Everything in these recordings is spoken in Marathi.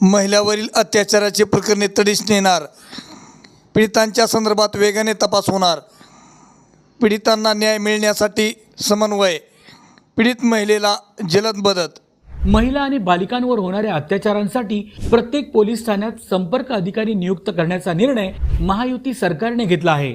महिलावरील अत्याचाराचे प्रकरणे तडीस नेणार. पीडितांच्या संदर्भात वेगाने तपास होणार. पीडितांना न्याय मिळण्यासाठी समन्वय. पीडित महिलेला जलद मदत. महिला आणि बालिकांवर होणाऱ्या अत्याचारांसाठी प्रत्येक पोलीस ठाण्यात संपर्क अधिकारी नियुक्त करण्याचा निर्णय महायुती सरकारने घेतला आहे.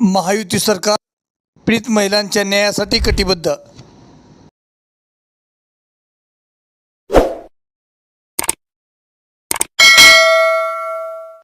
महायुती सरकार पीडित महिलांच्या न्यायासाठी कटिबद्ध